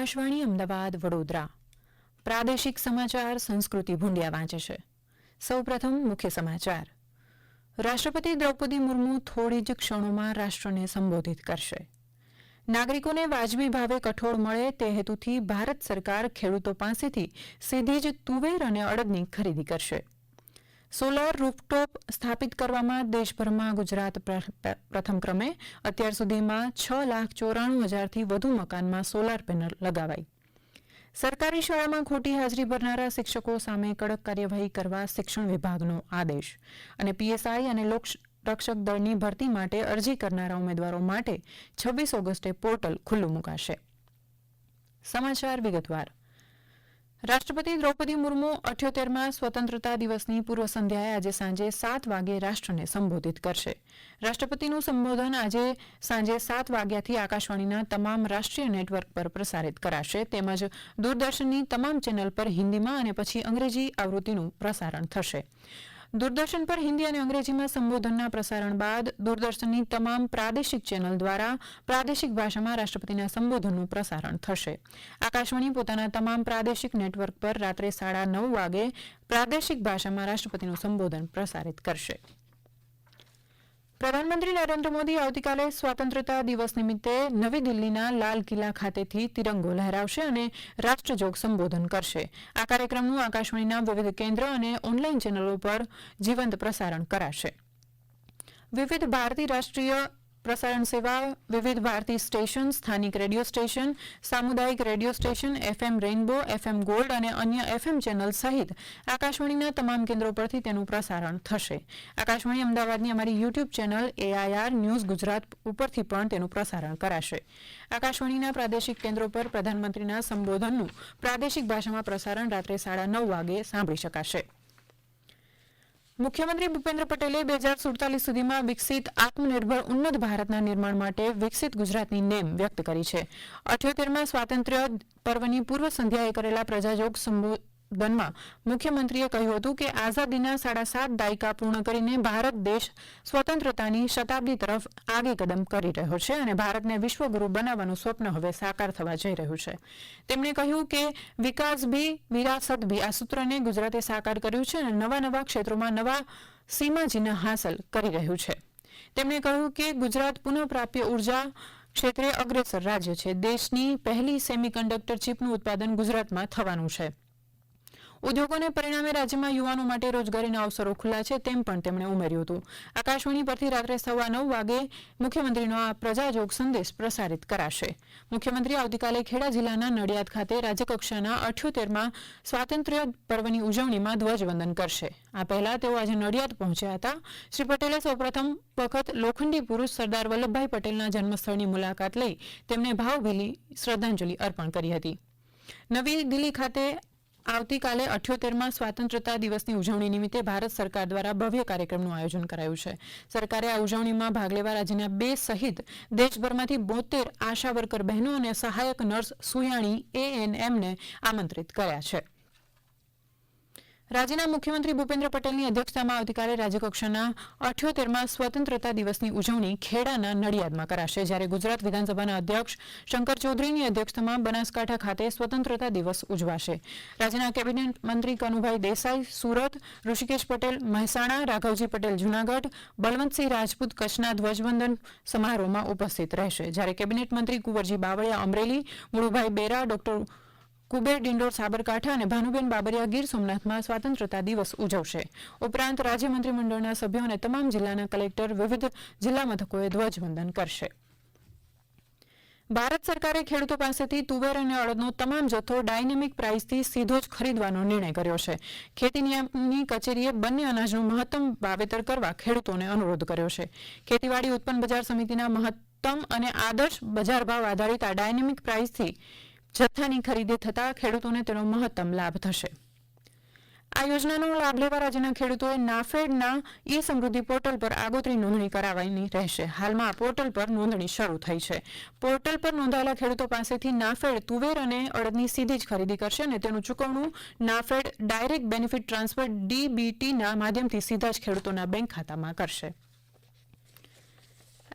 આકાશવાણી અમદાવાદ, વડોદરા. પ્રાદેશિક સમાચાર સંસ્કૃતિ ભૂંડિયા વાંચે છે. સૌપ્રથમ મુખ્ય સમાચાર. રાષ્ટ્રપતિ દ્રૌપદી મુર્મુ થોડી જ ક્ષણોમાં રાષ્ટ્રને સંબોધિત કરશે. નાગરિકોને વાજબી ભાવે કઠોળ મળે તે હેતુથી ભારત સરકાર ખેડૂતો પાસેથી સીધી જ તુવેર અને અડદની ખરીદી કરશે. સોલાર રૂફટોપ સ્થાપિત કરવામાં દેશભરમાં ગુજરાત પ્ર- પ્ર- પ્રથમ ક્રમે અત્યાર સુધીમાં છ લાખ ચોરાણું હજારથી વધુ મકાનમાં સોલાર પેનલ લગાવાઈ. સરકારી શાળામાં ખોટી હાજરી ભરનારા શિક્ષકો સામે કડક કાર્યવાહી કરવા શિક્ષણ વિભાગનો આદેશ. અને પીએસઆઈ અને લોક રક્ષક દળની ભરતી માટે અરજી કરનારા ઉમેદવારો માટે છવ્વીસ ઓગસ્ટે પોર્ટલ ખુલ્લું મુકાશે. સમાચાર વિગતવાર. રાષ્ટ્રપતિ દ્રૌપદી મુર્મુ અઠ્યોતેરમાં સ્વતંત્રતા દિવસની પૂર્વ સંધ્યાએ આજે સાંજે સાત વાગે રાષ્ટ્રને સંબોધિત કરશે. રાષ્ટ્રપતિનું સંબોધન આજે સાંજે સાત વાગ્યાથી આકાશવાણીના તમામ રાષ્ટ્રીય નેટવર્ક પર પ્રસારિત કરાશે. તેમજ દૂરદર્શનની તમામ ચેનલ પર હિન્દીમાં અને પછી અંગ્રેજી આવૃત્તિનું પ્રસારણ થશે. દૂરદર્શન પર હિન્દી અને અંગ્રેજીમાં સંબોધનના પ્રસારણ બાદ દૂરદર્શનની તમામ પ્રાદેશિક ચેનલ દ્વારા પ્રાદેશિક ભાષામાં રાષ્ટ્રપતિના સંબોધનનું પ્રસારણ થશે. આકાશવાણી પોતાના તમામ પ્રાદેશિક નેટવર્ક પર રાત્રે સાડા નવ વાગે પ્રાદેશિક ભાષામાં રાષ્ટ્રપતિનું સંબોધન પ્રસારિત કરશે. પ્રધાનમંત્રી નરેન્દ્ર મોદી આવતીકાલે સ્વતંત્રતા દિવસ નિમિત્તે નવી દિલ્હીના લાલ કિલ્લા ખાતેથી તિરંગો લહેરાવશે અને રાષ્ટ્રજોગ સંબોધન કરશે. આ કાર્યક્રમનું આકાશવાણીના વિવિધ કેન્દ્ર અને ઓનલાઈન ચેનલો પર જીવંત પ્રસારણ કરાશે. વિવિધ ભારતીય રાષ્ટ્રીય પ્રસારણ સેવા, વિવિધ ભારતી સ્ટેશન, સ્થાનિક રેડિયો સ્ટેશન, સામુદાયિક radio station, FM Rainbow, FM Gold અને અન્ય એફએમ ચેનલ સહિત આકાશવાણીના તમામ કેન્દ્રો પરથી તેનું પ્રસારણ થશે. આકાશવાણી અમદાવાદની અમારી YouTube channel AIR News Gujarat ઉપરથી પણ તેનું પ્રસારણ કરાશે. આકાશવાણીના પ્રાદેશિક કેન્દ્રો પર પ્રધાનમંત્રીના સંબોધનનું પ્રાદેશિક ભાષામાં પ્રસારણ રાત્રે સાડા નવ વાગે સાંભળી શકાશે. મુખ્યમંત્રી ભૂપેન્દ્ર પટેલે બે હજાર સુડતાલીસ સુધીમાં વિકસિત આત્મનિર્ભર ઉન્નત ભારતના નિર્માણ માટે વિકસિત ગુજરાતની નેમ વ્યક્ત કરી છે. અઠ્યોતેરમાં સ્વાતંત્ર્ય પર્વની પૂર્વ સંધ્યાએ કરેલા પ્રજાજોગ સંબોધનમાં મુખ્યમંત્રીએ કહ્યું હતું કે આઝાદીના સાડા સાત દાયકા પૂર્ણ કરીને ભારત દેશ સ્વતંત્રતાની શતાબ્દી તરફ આગે કદમ કરી રહ્યો છે અને ભારતને વિશ્વગુરુ બનાવવાનું સ્વપ્ન હવે સાકાર થવા જઈ રહ્યું છે. તેમણે કહ્યું કે વિકાસ ભી, વિરાસત ભી, આ સૂત્રને ગુજરાતે સાકાર કર્યું છે અને નવા નવા ક્ષેત્રોમાં નવા સીમાચિહ્ન હાંસલ કરી રહ્યું છે. તેમણે કહ્યું કે ગુજરાત પુનઃપ્રાપ્ય ઊર્જા ક્ષેત્રે અગ્રેસર રાજ્ય છે. દેશની પહેલી સેમિકન્ડક્ટર ચીપનું ઉત્પાદન ગુજરાતમાં થવાનું છે. ઉદ્યોગોને પરિણામે રાજ્યમાં યુવાનો માટે રોજગારીના અવસરો ખુલ્લા છે તેમ પણ તેમણે ઉમેર્યું હતું. આકાશવાણી પરથી રાત્રે સવા નવ વાગે મુખ્યમંત્રીનો આ પ્રજાજોગ સંદેશ પ્રસારિત કરાશે. મુખ્યમંત્રી આવતીકાલે ખેડા જિલ્લાના નડિયાદ ખાતે રાજ્યકક્ષાના અઠ્યોતેરમાં સ્વાતંત્ર્ય પર્વની ઉજવણીમાં ધ્વજવંદન કરશે. આ પહેલા તેઓ આજે નડિયાદ પહોંચ્યા હતા. શ્રી પટેલે સૌપ્રથમ વખત લોખંડી પુરુષ સરદાર વલ્લભભાઈ પટેલના જન્મસ્થળની મુલાકાત લઈ તેમને ભાવભીની શ્રદ્ધાંજલિ અર્પણ કરી હતી. નવી દિલ્હી ખાતે આવતીકાલે અઠ્યોતેરમાં સ્વતંત્રતા દિવસની ઉજવણી નિમિત્તે ભારત સરકાર દ્વારા ભવ્ય કાર્યક્રમનું આયોજન કરાયું છે. સરકારે આ ઉજવણીમાં ભાગ લેવા રાજ્યના બે સહિત દેશભરમાંથી બોતેર આશા વર્કર બહેનો અને સહાયક નર્સ સુયાણી એએનએમને આમંત્રિત કર્યા છે. રાજ્યના મુખ્યમંત્રી ભૂપેન્દ્ર પટેલની અધ્યક્ષતામાં આવતીકાલે રાજ્યકક્ષાના અઠ્યોતેરમાં સ્વતંત્રતા દિવસની ઉજવણી ખેડાના નડિયાદમાં કરાશે. જ્યારે ગુજરાત વિધાનસભાના અધ્યક્ષ શંકર ચૌધરીની અધ્યક્ષતામાં બનાસકાંઠા ખાતે સ્વતંત્રતા દિવસ ઉજવાશે. રાજ્યના કેબિનેટ મંત્રી કનુભાઈ દેસાઈ, સુરત, ઋષિકેશ પટેલ, મહેસાણા, રાઘવજી પટેલ, જૂનાગઢ, બલવંતસિંહ રાજપૂત, કચ્છના ધ્વજવંદન સમારોહમાં ઉપસ્થિત રહેશે. જ્યારે કેબિનેટ મંત્રી કુંવરજી બાવળિયા, અમરેલી, મુળુભાઈ બેરા, ડોક્ટર કુબેર, ડિંડોર, સાબરકાંઠા અને ભાનુબેન બાબરિયા ગીર સોમનાથમાં સ્વાતંત્રતા દિવસ ઉજવશે. ઉપરાંત રાજ્ય મંત્રીમંડળના સભ્યો અને તમામ જિલ્લાના કલેક્ટર વિવિધ જિલ્લા મથકોએ ધ્વજવંદન કરશે. ભારત સરકારે ખેડૂતો પાસેથી તુવેર અને અડદનો તમામ જથ્થો ડાયનેમિક પ્રાઇસથી સીધો જ ખરીદવાનો નિર્ણય કર્યો છે. ખેતી નિયમની કચેરીએ બંને અનાજનું મહત્તમ વાવેતર કરવા ખેડૂતોને અનુરોધ કર્યો છે. ખેતીવાડી ઉત્પન્ન બજાર સમિતિના મહત્તમ અને આદર્શ બજાર ભાવ આધારિત આ ડાયનેમિક પ્રાઇસથી જથ્થાની ખરીદી થતાં ખેડૂતોને તેનો મહત્તમ લાભ થશે. આ યોજનાનો લાભ લેવા રાજ્યના ખેડૂતોએ નાફેડના ઈ સમૃદ્ધિ પોર્ટલ પર આગોતરી નોંધણી કરાવવાની રહેશે. હાલમાં આ પોર્ટલ પર નોંધણી શરૂ થઈ છે. પોર્ટલ પર નોંધાયેલા ખેડૂતો પાસેથી નાફેડ, તુવેર અને અડદની સીધી જ ખરીદી કરશે અને તેનું ચૂકવણું નાફેડ ડાયરેક્ટ બેનિફિટ ટ્રાન્સફર ડીબીટીના માધ્યમથી સીધા જ ખેડૂતોના બેંક ખાતામાં કરશે.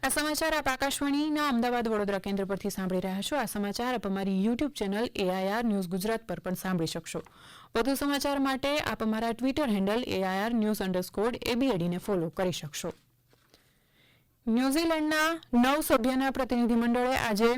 આ સમાચાર આપ આકાશવાણીના અમદાવાદ વડોદરા કેન્દ્ર પરથી સાંભળી રહ્યા છો. આ સમાચાર આપ અમારી YouTube channel AIR News Gujarat પર પણ સાંભળી શકશો. વધુ સમાચાર માટે આપ અમારા Twitter handle AIR News underscore એબીએડીને follow કરી શકશો. ન્યૂઝીલેન્ડના નવ સભ્યના પ્રતિનિધિમંડળે આજે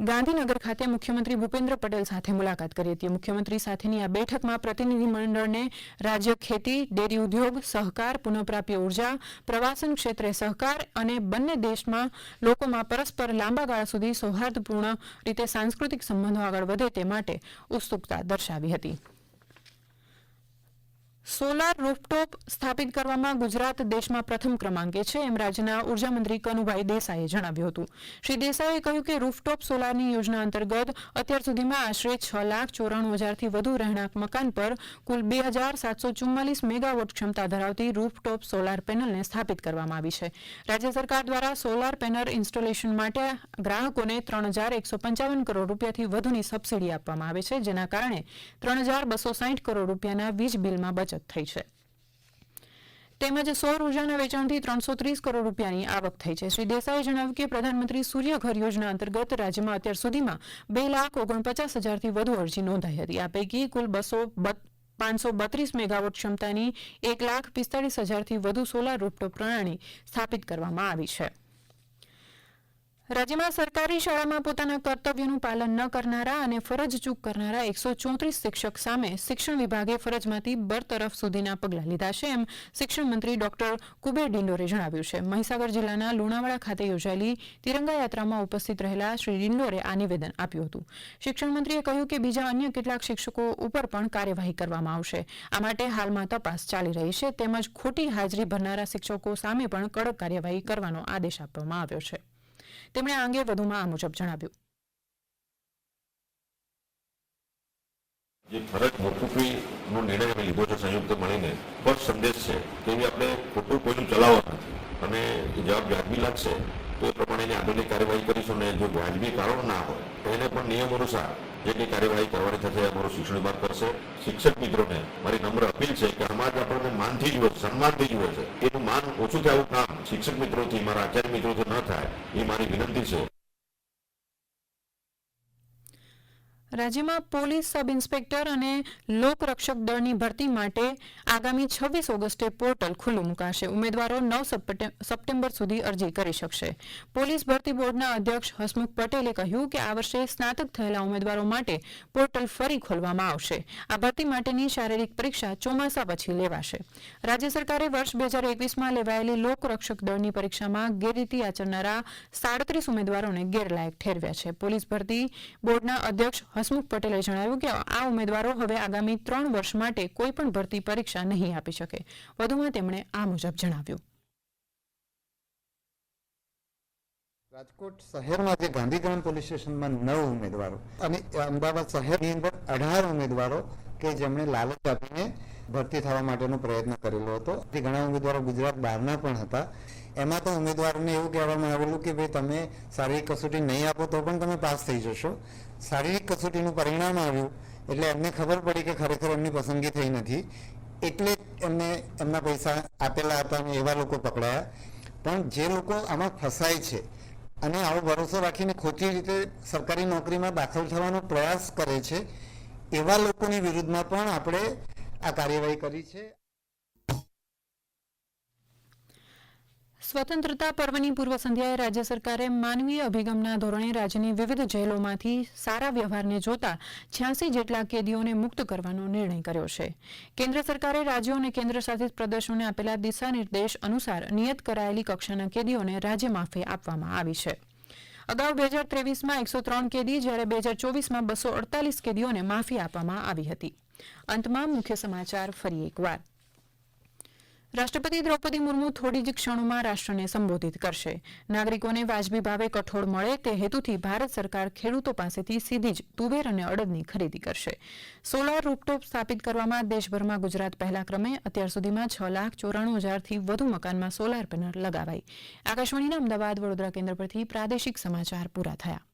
ગાંધીનગર ખાતે મુખ્યમંત્રી ભૂપેન્દ્ર પટેલ સાથે મુલાકાત કરી હતી. મુખ્યમંત્રી સાથેની આ બેઠકમાં પ્રતિનિધિમંડળને રાજ્ય ખેતી, ડેરી ઉદ્યોગ, સહકાર, પુનઃપ્રાપ્ય ઊર્જા, પ્રવાસન ક્ષેત્રે સહકાર અને બંને દેશમાં લોકોમાં પરસ્પર લાંબા ગાળા સુધી સૌહાર્દપૂર્ણ રીતે સાંસ્કૃતિક સંબંધો આગળ વધે તે માટે ઉત્સુકતા દર્શાવી હતી. સોલાર રૂફટોપ સ્થાપિત કરવામાં ગુજરાત દેશમાં પ્રથમ ક્રમાંકે છે એમ રાજ્યના ઊર્જા કનુભાઈ દેસાઈએ જણાવ્યું હતું. શ્રી દેસાઈએ કહ્યું કે રૂફટોપ સોલારની યોજના અંતર્ગત અત્યાર સુધીમાં આશરે છ લાખ ચોરાણું હજારથી વધુ રહેણાંક મકાન પર કુલ બે હજાર સાતસો ચુમ્માલીસ મેગાવોટ ક્ષમતા ધરાવતી રૂફટોપ સોલાર પેનલને સ્થાપિત કરવામાં આવી છે. રાજ્ય સરકાર દ્વારા સોલાર પેનલ ઇન્સ્ટોલેશન માટે ગ્રાહકોને ત્રણ હજાર એકસો પંચાવન કરોડ રૂપિયાથી વધુની સબસિડી આપવામાં આવે છે, જેના કારણે ત્રણ હજાર બસો સાહીઠ કરોડ રૂપિયાના વીજ બિલમાં બચત થઈ છે. તેમજ સૌર ઉર્જાના વેચાણથી ત્રણસો ત્રીસ કરોડ રૂપિયાની આવક થઈ છે. શ્રી દેસાઈએ જણાવ્યું કે પ્રધાનમંત્રી સૂર્ય ઘર યોજના અંતર્ગત રાજ્યમાં અત્યાર સુધીમાં બે લાખ ઓગણપચાસ હજારથી વધુ અરજી નોંધાઈ હતી. આ પૈકી કુલ બસો પાંચસો બત્રીસ મેગાવોટ ક્ષમતાની એક લાખ પિસ્તાળીસ હજારથી વધુ સોલાર રૂપટોપ પ્રણાલી સ્થાપિત કરવામાં આવી છે. રાજ્યમાં સરકારી શાળામાં પોતાના કર્તવ્યનું પાલન ન કરનારા અને ફરજ ચૂક કરનારા એકસો ચોત્રીસ શિક્ષક સામે શિક્ષણ વિભાગે ફરજમાંથી બરતરફ સુધીના પગલાં લીધા છે એમ શિક્ષણ મંત્રી ડોક્ટર કુબેર ડિંડોરે જણાવ્યું છે. મહીસાગર જિલ્લાના લુણાવાડા ખાતે યોજાયેલી તિરંગા યાત્રામાં ઉપસ્થિત રહેલા શ્રી ડિંડોરે આ નિવેદન આપ્યું હતું. શિક્ષણ મંત્રીએ કહ્યું કે બીજા અન્ય કેટલાક શિક્ષકો ઉપર પણ કાર્યવાહી કરવામાં આવશે. આ માટે હાલમાં તપાસ ચાલી રહી છે. તેમજ ખોટી હાજરી ભરનારા શિક્ષકો સામે પણ કડક કાર્યવાહી કરવાનો આદેશ આપવામાં આવ્યો છે. તેમણે આ અંગે વધુમાં આ મુજબ જણાવ્યું. જે ફરજ મોકૂફીનો નિર્ણય અમે લીધો છે, સંયુક્ત મળીને, સ્પષ્ટ સંદેશ છે કે આપણે ખોટું કોઈનું ચલાવવા નથી. અને જવાબ વ્યાજબી લાગશે. તો એ પ્રમાણેની આગળની કાર્યવાહી કરીશું ને જો વાજબી કારણ ના હોય, તો એને પણ નિયમ અનુસાર જે કંઈ કાર્યવાહી કરવાની થશે, અમારું શિક્ષણ વિભાગ કરશે. શિક્ષક મિત્રોને મારી નમ્ર અપીલ છે કે સમાજ આપણને માનથી જુએ છે સન્માનથી જુએ છે. એનું માન ઓછું થાય કામ શિક્ષક મિત્રોથી, મારા આચાર્ય મિત્રોથી ન થાય, એ મારી વિનંતી છે. રાજ્યમાં પોલીસ સબ ઇન્સ્પેક્ટર અને લોકરક્ષક દળની ભરતી માટે આગામી છવ્વીસ ઓગસ્ટે પોર્ટલ ખુલ્લું મુકાશે. ઉમેદવારો નવ સપ્ટે- સપ્ટેમ્બર સુધી અરજી કરી શકશે. પોલીસ ભરતી બોર્ડના અધ્યક્ષ હસમુખ પટેલે કહ્યું કે આ વર્ષે સ્નાતક થયેલા ઉમેદવારો માટે પોર્ટલ ફરી ખોલવામાં આવશે. આ ભરતી માટેની શારીરિક પરીક્ષા ચોમાસા પછી લેવાશે. રાજ્ય સરકારે વર્ષ બે હજાર એકવીસમાં લેવાયેલી લોકરક્ષક દળની પરીક્ષામાં ગેરરીતિ આચરનારા સાડત્રીસ ઉમેદવારોને ગેરલાયક ઠેરવ્યા છે. પોલીસ ભરતી બોર્ડના અધ્યક્ષ હસમુખ પટેલે જણાવ્યું કે આ ઉમેદવારો હવે આગામી ત્રણ વર્ષ માટે કોઈ ભરતી પરીક્ષા નહીં આપી શકે. વધુમાં તેમણે આ મુજબ જણાવ્યું. રાજકોટ શહેરમાં જે ગાંધીગ્રામ પોલીસ સ્ટેશનમાં નવ ઉમેદવારો અને અમદાવાદ શહેરની અંદર અઢાર ઉમેદવારો કે જેમણે લાલચ આપીને ભરતી થવા માટેનો પ્રયત્ન કરેલો હતો. તે ઘણા ઉમેદવારો ગુજરાત બહારના પણ હતા. એમાં તો ઉમેદવારને એવું કહેવામાં આવેલું કે ભાઈ તમે શારીરિક કસોટી નહીં આપો તો પણ તમે પાસ થઈ જશો. શારીરિક કસોટીનું પરિણામ આવ્યું એટલે એમને ખબર પડી કે ખરેખર એમની પસંદગી થઈ નથી. એટલે એમને એમના પૈસા આપેલા હતા અને એવા લોકો પકડાયા. પણ જે લોકો આમાં ફસાય છે અને આવો ભરોસો રાખીને ખોટી રીતે સરકારી નોકરીમાં દાખલ થવાનો પ્રયાસ કરે છે, એવા લોકોની વિરુદ્ધમાં પણ આપણે આ કાર્યવાહી કરી છે. સ્વતંત્રતા પર્વની પૂર્વ સંધ્યાએ રાજ્ય સરકારે માનવીય અભિગમના ધોરણે રાજ્યની વિવિધ જેલોમાંથી સારા વ્યવહારને જોતા છ્યાસી જેટલા કેદીઓને મુક્ત કરવાનો નિર્ણય કર્યો છે. કેન્દ્ર સરકારે રાજ્યો અને કેન્દ્રશાસિત પ્રદેશોને આપેલા દિશા નિર્દેશ અનુસાર નિયત કરાયેલી કક્ષાના કેદીઓને રાજ્ય માફી આપવામાં આવી છે. અગાઉ બે હજાર ત્રેવીસમાં એકસો ત્રણ કેદી, જ્યારે બે હજાર ચોવીસમાં બસો અડતાલીસ કેદીઓને માફી આપવામાં આવી હતી. અંતમાં મુખ્ય સમાચાર ફરી એકવાર. રાષ્ટ્રપતિ દ્રૌપદી મુર્મુ થોડી જ ક્ષણોમાં રાષ્ટ્રને સંબોધિત કરશે. નાગરિકોને વાજબી ભાવે કઠોળ મળે તે હેતુથી ભારત સરકાર ખેડૂતો પાસેથી સીધી જ તુવેર અને અડદની ખરીદી કરશે. સોલાર રૂપટોપ સ્થાપિત કરવામાં દેશભરમાં ગુજરાત પહેલા ક્રમે, અત્યાર સુધીમાં છ લાખ ચોરાણું હજારથી વધુ મકાનમાં સોલાર પેનલ લગાવાઈ. આકાશવાણીના અમદાવાદ વડોદરા કેન્દ્ર પરથી પ્રાદેશિક સમાચાર પૂરા થયા.